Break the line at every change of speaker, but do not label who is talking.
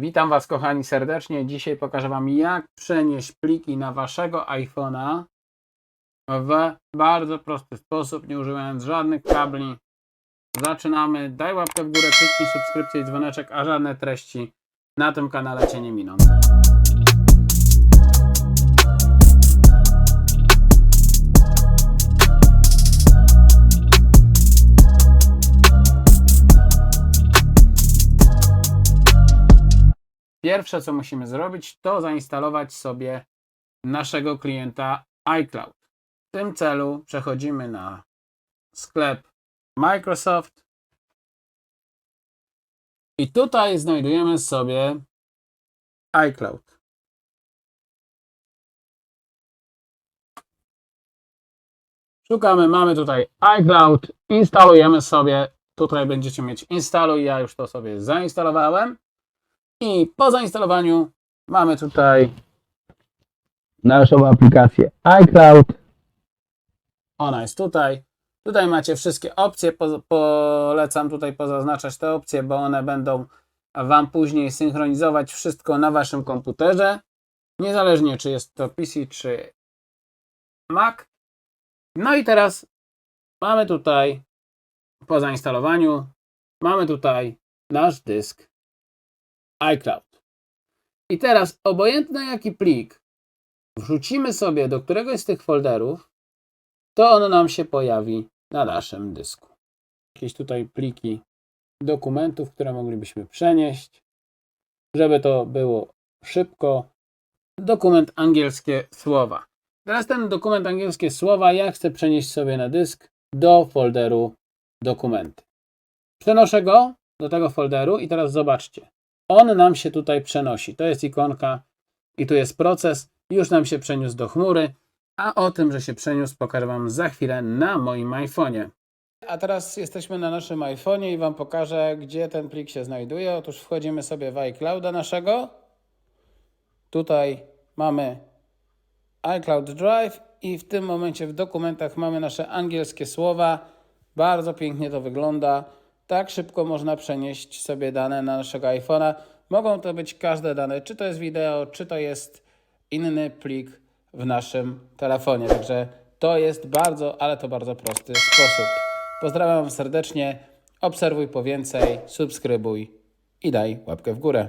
Witam Was kochani serdecznie. Dzisiaj pokażę Wam jak przenieść pliki na Waszego iPhone'a w bardzo prosty sposób, nie używając żadnych kabli. Zaczynamy. Daj łapkę w górę, kliknij subskrypcję i dzwoneczek, a żadne treści na tym kanale Cię nie miną. Pierwsze, co musimy zrobić, to zainstalować sobie naszego klienta iCloud. W tym celu przechodzimy na sklep Microsoft i tutaj znajdujemy sobie iCloud. Szukamy, mamy tutaj iCloud, instalujemy sobie. Tutaj będziecie mieć instaluj, ja już to sobie zainstalowałem. I po zainstalowaniu mamy tutaj naszą aplikację iCloud. Ona jest tutaj. Tutaj macie wszystkie opcje. Po, polecam tutaj pozaznaczać te opcje, bo one będą Wam później synchronizować wszystko na Waszym komputerze. Niezależnie czy jest to PC czy Mac. No i teraz mamy tutaj po zainstalowaniu mamy tutaj nasz dysk iCloud. I teraz obojętny jaki plik wrzucimy sobie do któregoś z tych folderów, to on nam się pojawi na naszym dysku. Jakieś tutaj pliki dokumentów, które moglibyśmy przenieść, żeby to było szybko. Dokument angielskie słowa. Teraz ten dokument angielskie słowa ja chcę przenieść sobie na dysk do folderu dokumenty. Przenoszę go do tego folderu i teraz zobaczcie. On nam się tutaj przenosi. To jest ikonka i tu jest proces. Już nam się przeniósł do chmury. A o tym, że się przeniósł, pokażę Wam za chwilę na moim iPhone'ie. A teraz jesteśmy na naszym iPhone'ie i Wam pokażę, gdzie ten plik się znajduje. Otóż wchodzimy sobie w iClouda naszego. Tutaj mamy iCloud Drive i w tym momencie w dokumentach mamy nasze angielskie słowa. Bardzo pięknie to wygląda. Tak szybko można przenieść sobie dane na naszego iPhone'a. Mogą to być każde dane, czy to jest wideo, czy to jest inny plik w naszym telefonie. Także to jest bardzo, ale to bardzo prosty sposób. Pozdrawiam serdecznie. Obserwuj po więcej, subskrybuj i daj łapkę w górę.